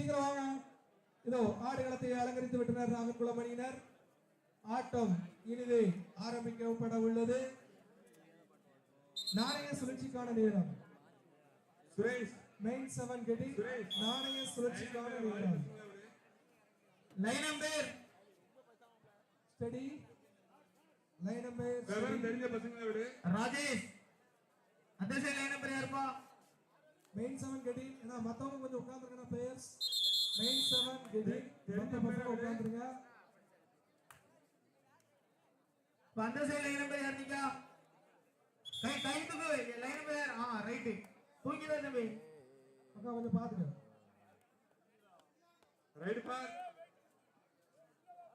சீக்கிரம் வாங்க இதோ ஆடுகளத்தை அலங்கரித்து விட்டனர் நாகர்குளம் அணியினர் ஆட்டம் இனிதே ஆரம்பிக்கப்பட உள்ளது. நாணய சுழற்சிக்கான நேரம். சுரேஷ். மெயின் செவன் கெட்டி. நாணய சுழற்சிக்கான நேரம். Line number study line number தெரிஞ்ச பசங்களை விடு. ராஜேஷ். அந்த சைடு லைன் நம்பர் யாருப்பா? மெயின் செவன் கெட்டி ஏன்னா மத்தவங்க கொஞ்சம் உட்கார்ந்துருக்கணும் பிளேயர்ஸ் மெயின் செவன் கெட்டி தெரிஞ்ச மத்த பசங்க பேர் உட்கார்ந்துருங்க. இப்ப அந்த சைடு லைன் நம்பர் யார் நீங்க கை கை தூக்கு. லைன் நம்பர் யார் ஆ ரைட் தூக்கி தான் தம்பி. அக்கா கொஞ்சம் பாத்துக்க ரைட் பார்.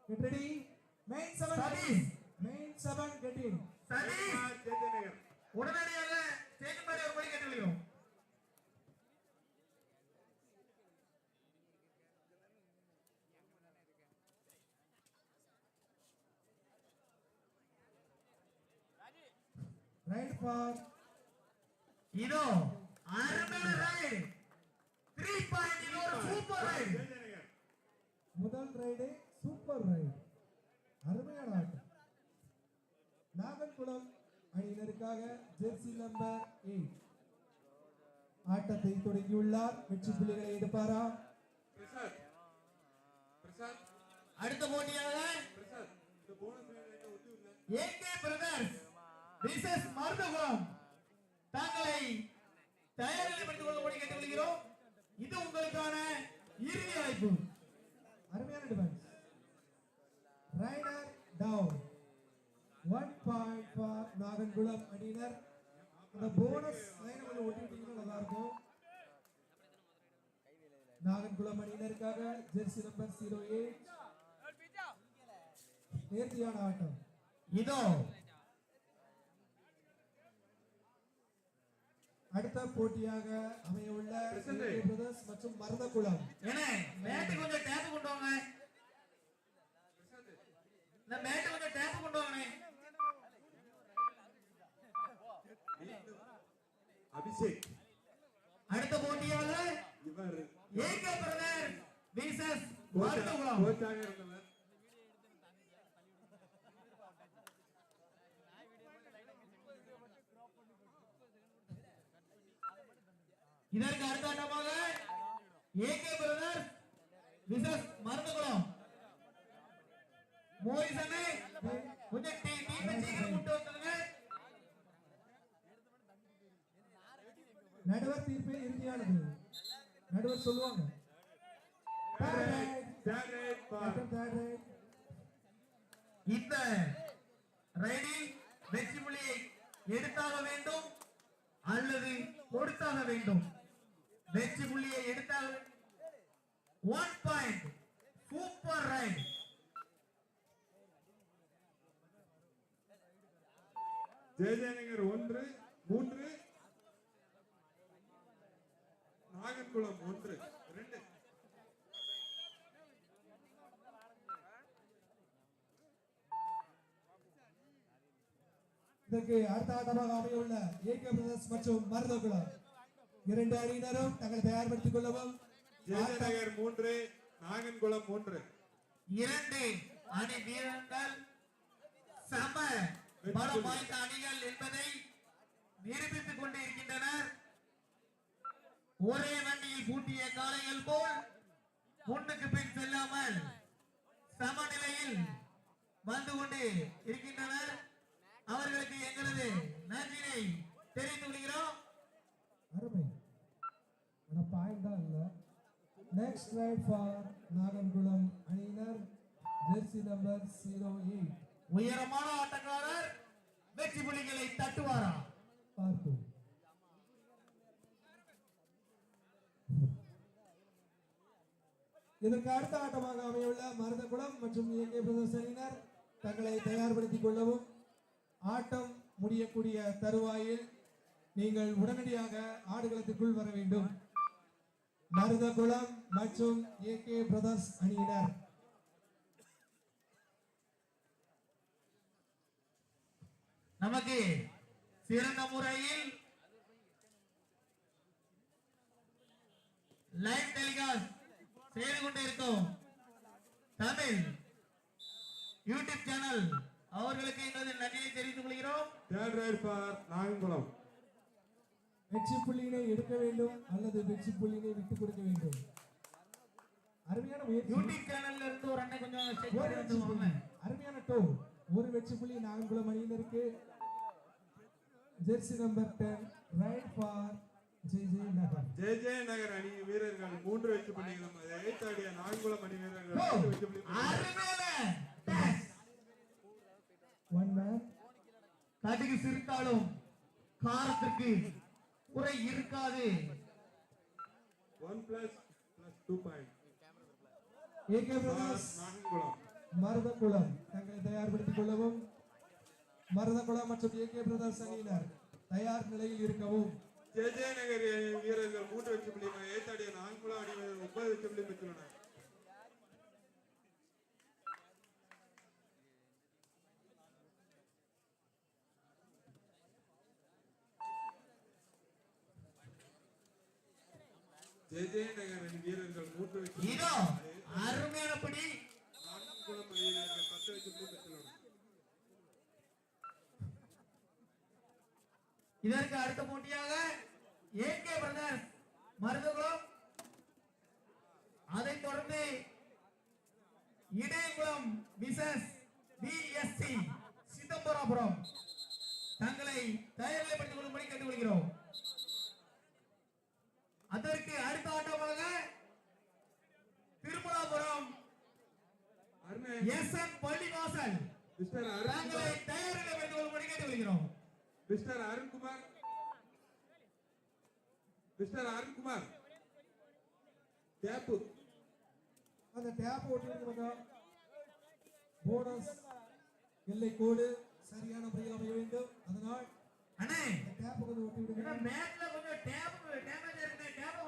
Get ready main seven Satish. Main seven கெட்டி. சதீஷ். உடனடியாக ஸ்டேஜ் மாதிரி ஒரு படி கேட்டுவிடும் ரைட் ஃபார் இதோ அருமையான ரைடு த்ரீ பாயிண்ட் இது ஒரு சூப்பர் ரைடு முதல் ரைடு சூப்பர் ரைடு அருமையான ஆட்டம். நாகன்குளம் அணியினருக்காக ஜெர்சி நம்பர் எயிட் ஆட்டத்தை தொடங்கியுள்ளார். வெற்றி புள்ளிகளை எடுப்பாரா? அடுத்த போட்டியாக ஏகே பிரதர்ஸ் விசஸ் மருதகுளம். தங்களை தயாரிப்படுத்திக் கொள்ளும்படி கேட்டுக்கொள்கிறோம். இது உங்களுக்கான இறுதி அழைப்பு. அருமையான defence raider down one point for Nagankulam அணியினர். அந்த போனஸ் லைன் கொஞ்சம் ஒட்டிட்டீங்கன்னா நல்லா இருக்கும் நாகன்குளம் அணியினருக்காக ஜெர்சி நம்பர் ஜீரோ எயிட் நேர்த்தியான ஆட்டம். இதோ அடுத்த போட்டியாக அமையவுள்ள பிரதர்ஸ் மற்றும் மருதகுளம் என்ன மேட்டு கொஞ்சம் டேப் கொண்டு வாங்க. மேட்டு கொஞ்சம் டேப் கொண்டு அபிஷேக். அடுத்த போட்டியாக இவர். ஏகே பிரதர் விசஸ் மருதகுளம் இதற்கு அடுத்த ஆட்டமாக ஏகே பிரதர் விசஸ் மருதகுளம். மோரிசனே கொஞ்சம் டீ டீ சீக்கிரம் கூட்டு வந்துருங்க. நடுவர் தீர்ப்பே இறுதியானது. நடுவர் சொல்லுவாங்க. இந்த ரைடில் வெற்றி புள்ளியை எடுத்தாக வேண்டும் அல்லது கொடுத்தாக வேண்டும். வெற்றி புள்ளியை எடுத்தாக one point super raid Jayajayanagar ஒன்று மூன்று. நாகன்குளம் ஒன்று ரெண்டு. இதற்கு அடுத்த ஆட்டமாக அமையவுள்ள ஏகே பிரதர்ஸ் மற்றும் மருதகுளம் இரண்டு அணியினரும் தங்களை தயார்படுத்திக் கொள்ளவும். ஜெயஜயநகர் மூன்று நாகன்குளம் மூன்று. இரண்டு அணி வீரர்கள் சம பலம் வாய்ந்த அணிகள் என்பதை நிரூபித்துக் கொண்டு இருக்கின்றனர் ஒரே வண்டியில் பூட்டிய காளைகள் போல் முன்னுக்கு பின் செல்லாமல் சமநிலையில் வந்து கொண்டு இருக்கின்றனர். அவர்களுக்கு எங்களது நன்றினை தெரிவித்துக் கொள்கிறோம். பாயிண்ட் தான் இல்ல நெக்ஸ்ட் ரைட் ஃபார் நாகன்குளம் அணியினர். ஜெர்சி நம்பர் ஜீரோ எயிட் உயரமான ஆட்டக்காரர் வெற்றி புள்ளிகளை தட்டுவாரா? பார்ப்போம். இதற்கு அடுத்த ஆட்டமாக அமையவுள்ள மருதகுளம் மற்றும் பிரதர்ஸ் அணியினர் தங்களை தயார்படுத்திக் கொள்ளவும் ஆட்டம் முடியக்கூடிய தருவாயில் நீங்கள் உடனடியாக ஆடுகளத்துக்குள் வர வேண்டும். மருதகுளம் மற்றும் ஏகே பிரதர்ஸ் அணியினர். நமக்கு சிறந்த முறையில் லைவ் டெலிகாஸ்ட் செய்து கொண்டிருக்கும் தமிழ் யூடியூப் சேனல் அவர்களுக்கு எங்களது நன்றியை தெரிவித்துக் கொள்கிறோம். தேர்ட் நாகன்குளம். வெற்றி புள்ளியினை எடுக்க வேண்டும் அல்லது வெற்றி புள்ளியினை விட்டுக் கொடுக்க வேண்டும். அருமையான யூடியூப் சேனல்ல இருந்து ஒரு அண்ணன் கொஞ்சம் புள்ளி. அருமையான டோ ஒரு வெற்றி புள்ளி நாகன்குளம் அணியினருக்கு jersey number ten raid for Jai Jai Nagar J J Nagar அணி வீரர்கள் மூன்று வெற்றி புள்ளிகளும் எய்த்தாடிய நாகன்குளம் அணி வீரர்கள் வெற்றி pass. ஒன் மேன் கடுகு சிரித்தாலும் காரத்திற்கு குறை இருக்காது. One plus plus two point AK brothers Maruthakulam தங்களை தயார்படுத்திக் கொள்ளவும். மருதகுளம் மற்றும் ஏகே பிரதர்ஸ் அணியினர் தயார் நிலையில் இருக்கவும். ஜே ஜே நகர் அணி வீரர்கள் மூன்று வெற்றி புள்ளியும் நாகன்குளம் அணி வீரர்கள் ஒன்பது வெற்றி புள்ளி பெற்றுள்ளனர். ஜே ஜே வீரர்கள் மூன்று வெற்றி இதோ அருமையான படி நாகன்குளம் வீரர்கள் பத்து வெற்றி புள்ளி இதற்கு அடுத்த போட்டியாக ஏகே பிரதர்ஸ் மருதகுளம். அதைத் தொடர்ந்து இடையகுளம் மிசஸ் பிஎஸ்சி சிதம்பராபுரம். தங்களை தயாரிப்படுத்திக் கொள்ளும்படி கேட்டுக்கொள்கிறோம் அதற்கு அடுத்த ஆட்டமாக திருமலாபுரம் அருண் எஸ் என் பள்ளிவாசல் மிஸ்டர் தங்களை அருண்குமார் தயார்நிலைப்படுத்திக் கொள்ளும்படி கேட்டுக்கொள்கிறோம் மிஸ்டர் அருண்குமார். மிஸ்டர் அருண்குமார். கேப்பு அந்த டேப் ஓட்டிருக்கிறவங்க போனஸ் எல்லை கோடு. சரியான முறையில் அமைய வேண்டும். அதனால் அண்ணே. இந்த டேப் கொஞ்சம் ஒட்டி விடுங்க மேட்ல கொஞ்சம் டேப் டேமேஜ் இருக்கு டேப்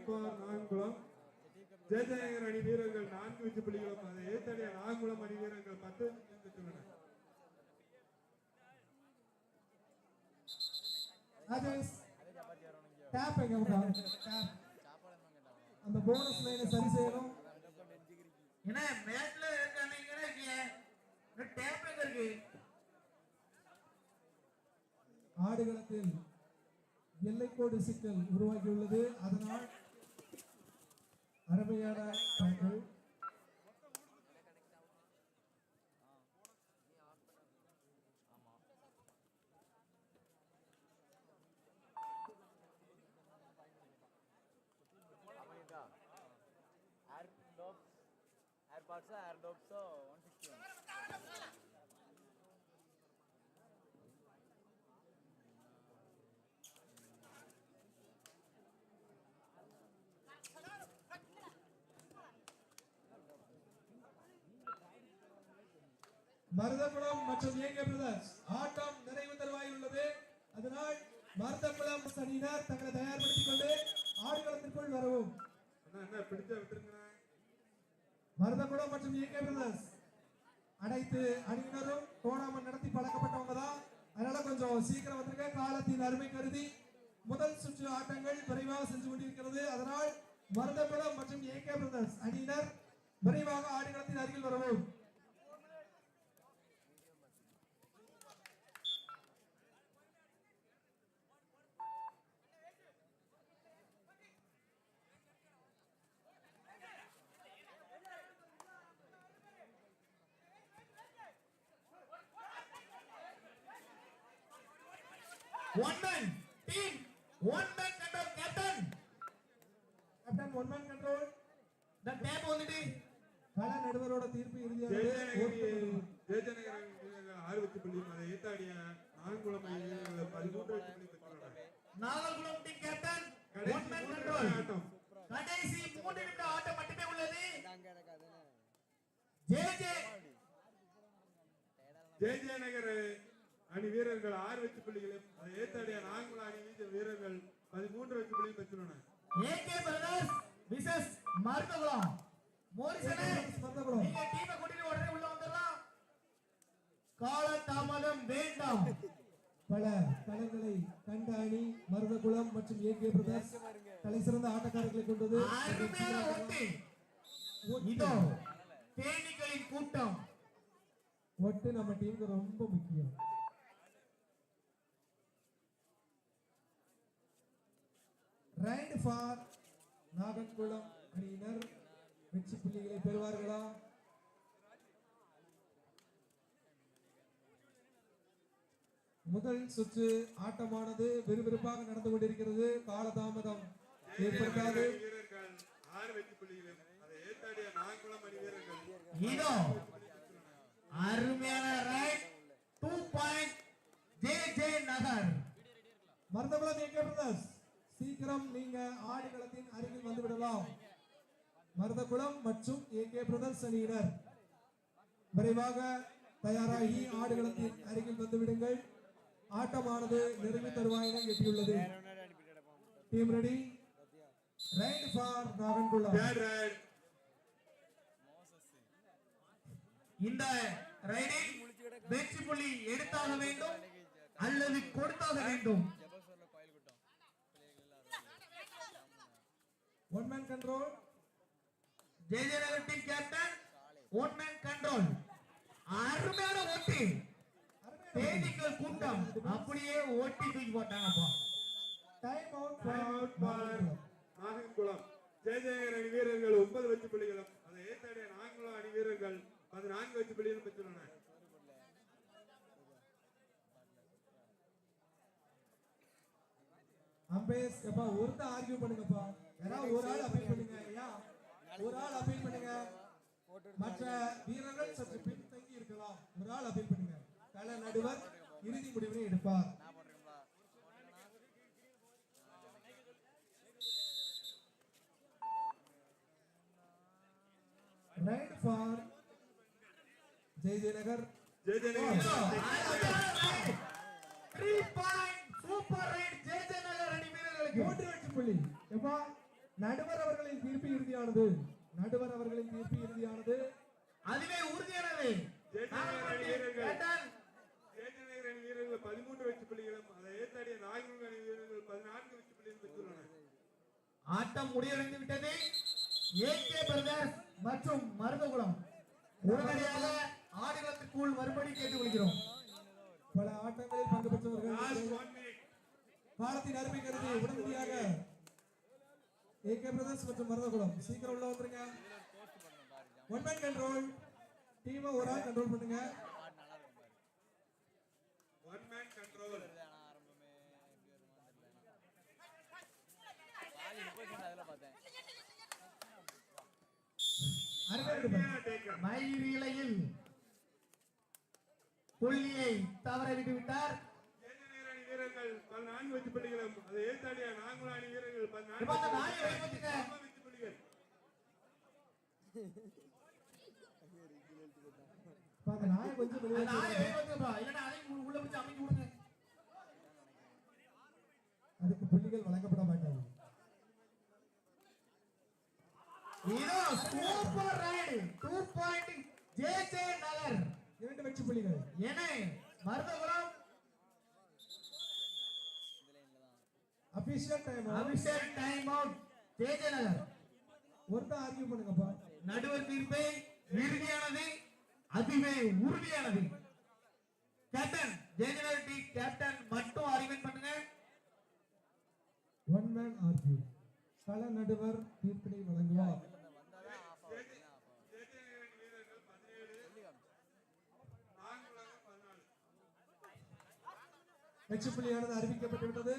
ஃபார் நான்குளம். ஜெயஜயகர் அணி வீரர்கள் நான்கு வெற்றி புள்ளிகளும் அதை ஏத்தடிய நான்குளம் அணி வீரர்கள் பத்து பெற்றுள்ளனர் ராஜேஷ் டேப் எங்க விடுறாங்க டேப் அந்த போனஸ் லைனை சரி செய்யணும். ஏன்னா மேட்ல இருக்கானீங்கன்னா இருக்கீங்க டேப் எங்க இருக்கு? ஆடுகளத்தில் எல்லைக்கோடு சிக்கல் உருவாகியுள்ளது. அதனால் जाना है thank air dogs air parts air dogs Maruthakulam மற்றும் ஏகே பிரதர்ஸ் ஆட்டம் நிறைவு தருவாயில் உள்ளது. அதனால் மருதகுளம் அணியினர் தங்களை தயார்படுத்திக் கொண்டு ஆடுகளத்திற்குள் வரவும். மருதகுளம் மற்றும் ஏகே பிரதர்ஸ் அனைத்து அணியினரும் டோர்னாமெண்ட் நடத்தி பழக்கப்பட்டவங்க தான். அதனால கொஞ்சம் சீக்கிரம் வந்துருங்க. காலத்தின் அருமை கருதி முதல் சுற்று ஆட்டங்கள் விரைவாக செஞ்சு கொண்டிருக்கிறது. அதனால் மருதகுளம் மற்றும் ஏகே பிரதர்ஸ் அணியினர் விரைவாக ஆடுகளத்தின் அருகில் வரவும். One man team one man control captain captain one man control இந்த டேப் வந்துட்டு கள நடுவரோட தீர்ப்பு ஆறு வெற்றி புள்ளியும் அதை ஏத்தாடிய நான்குளம் பதிமூன்று புள்ளி Nagalkulam team captain one man control கடைசி மூன்று நிமிட ஆட்டம் மட்டுமே உள்ளது. ஜே ஜே ஜெயஜயநகர் அணி வீரர்கள் ஆறு வெற்றி புள்ளிகளும் அதை ஏத்தாடிய நான்குளம் அணி வீர- வீரர்கள் பதிமூன்று வெற்றி புள்ளியும் பெற்றுள்ளனர் ஏகே பிரதர்ஸ் விசஸ் மருதகுளம். மோரிசனே மருதகுளம். நீங்க டீமை கூட்டிட்டு உடனே உள்ள வந்துடலாம். தாமதம் வேண்டாம். பல களங்களை கண்ட அணி மருதகுளம் மற்றும் ஏகே பிரதர்ஸ் தலை சிறந்த ஆட்டக்காரர்களை கொண்டது. இதோ தேனீக்களின் கூட்டம். ஒட்டு நம்ம டீமுக்கு ரொம்ப முக்கியம். ரைண்ட் ஃபார் நாகன்குளம் அணியினர் வெற்றி புள்ளிகளை பெறுவார்களா முதல் சுற்று ஆட்டமானது விறுவிறுப்பாக நடந்து கொண்டிருக்கிறது காலதாமதம் ஏற்படுத்தாது அணி அருமையான raid two point J J Nagar Maruthakulam AK brothers சீக்கிரம் நீங்க ஆடுகளத்தின் அருகில் வந்துவிடலாம் மருதகுளம் மற்றும் ஏகே பிரதர்ஸ் அணியினர். விரைவாக தயாராகி ஆடுகளத்தின் அருகில் வந்துவிடுங்கள் ஆட்டமானது நெருங்கி தருவாயினை எட்டியுள்ளது. Team ready raid for Nagankulam இந்த ரைடில் வெற்றி புள்ளி எடுத்தாக வேண்டும் அல்லது கொடுத்தாக வேண்டும்? One man control J J Nagar team captain one man control அருமையான ஓட்டி. தேனீக்கள் கூட்டம். அப்படியே ஓட்டி தூக்கி போட்டாங்கப்பா time out out for Nagankulam. Jayajayakar அணி வீரர்கள் ஒன்பது வெற்றி புள்ளிகளும் அதை ஏத்தாடிய நாங்குளம் அணி வீரர்கள் பதினான்கு வெற்றி புள்ளிகளும் பெற்றுள்ளனர் அம்பேஸ் எப்பா ஒருத்தர் ஆர்கியூ பண்ணுங்கப்பா. யாராவது ஒரு ஆள் அப்பீல் பண்ணுங்க. ஐயா ஒரு ஆள் அப்பீல் பண்ணுங்க. மற்ற வீரர்கள் சற்று பின்தங்கி இருக்கலாம். ஒரு ஆள் அப்பீல் பண்ணுங்க. கள நடுவர் இறுதி முடிவினை எடுப்பார். Raid for Jai Jayanagar Jayajayakar three point super raid J J Nagar அணி வீரர்களுக்கு. மூன்று வெற்றி புள்ளி. எப்பா? நடுவர் அவர்களின் தீர்ப்பு இறுதியானது. நடுவர் அவர்களின் தீர்ப்பு இறுதியானது. அதுவே உறுதியானது. வீரர்கள். பதிமூன்று வெற்றி புள்ளிகளும் அதை நாங்குளம் அணி வீரர்கள் பதினான்கு வெற்றி புள்ளிகளும் பெற்றுள்ளனர். ஆட்டம் முடிவடைந்து விட்டது. ஏகே பிரதர்ஸ் மற்றும் மருதகுளம். உடனடியாக ஆடுகளத்திற்குள் மறுபடி கேட்டுக்கொள்கிறோம். பல ஆட்டங்களில் பங்கு பெற்றவர்கள். காலத்தின் அருமை கருதி உடனடியாக ஏகே பிரதர்ஸ் மற்றும் மருதகுளம். சீக்கிரம் உள்ள வந்துருங்க. ஒன் மேன் கண்ட்ரோல் டீமை ஒரு ஆள் கண்ட்ரோல் பண்ணுங்க. ஒன் மேன் கண்ட்ரோல் மயிரிலையில் புள்ளியை தவற விட்டு விட்டார் வீரர்கள் பதினான்கு வெற்றி புள்ளிகளும் அதை ஏத்தாடிய நாங்குளம் அணி வீரர்கள் பதினான்கு புள்ளிகள் நாயை கொஞ்சம் அதுக்கு புள்ளிகள் வழங்கப்பட மாட்டாது இதோ super raid. Two point J J Nagar. இரண்டு வெற்றி புள்ளிகள். என மருதகுளம் இந்த லைனில் தான் official time Abhishek time out J J Nagar ஒருத்தர் ஆர்கியூ பண்ணுங்கப்பா. நடுவர் தீர்ப்பை இறுதியானது அதுவே உறுதியானது. கேப்டன் ஜெயஜனர் டி கேப்டன் மட்டும் அறிவின் பண்ணுங்க. ஒன் மேன் ஆர்கியூ கள நடுவர் தீர்ப்பினை வழங்குவார். வந்தால் தான் ஆஃப் ஆகும் இல்லைன்னா ஆஃப் ஆகும் ஜெயஜெயகர் அணி வீரர்கள் பதினேழு சொல்லி காமிச்சேன் நாங்குளம் பதினாலு வெற்றி புள்ளியானது அறிவிக்கப்பட்டு விட்டது.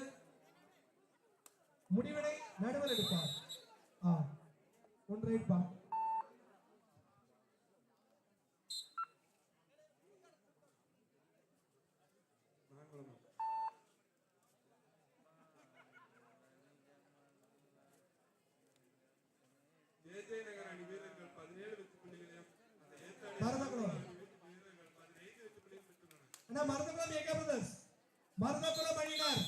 முடிவினை நடுவர் எடுப்பார். ஆ ஒன் ரைட் பா அணி வீரர்கள் பதினேழு வெற்றி புள்ளிகளையும் அந்த ஏத்தாடி மருதகுளம். வீரர்கள் பதினைந்து வெற்றி புள்ளியும் பெற்றுள்ளனர். அண்ணா மருதகுளம் ஏகே பிரதர்ஸ் மருதகுளம் அணியினர்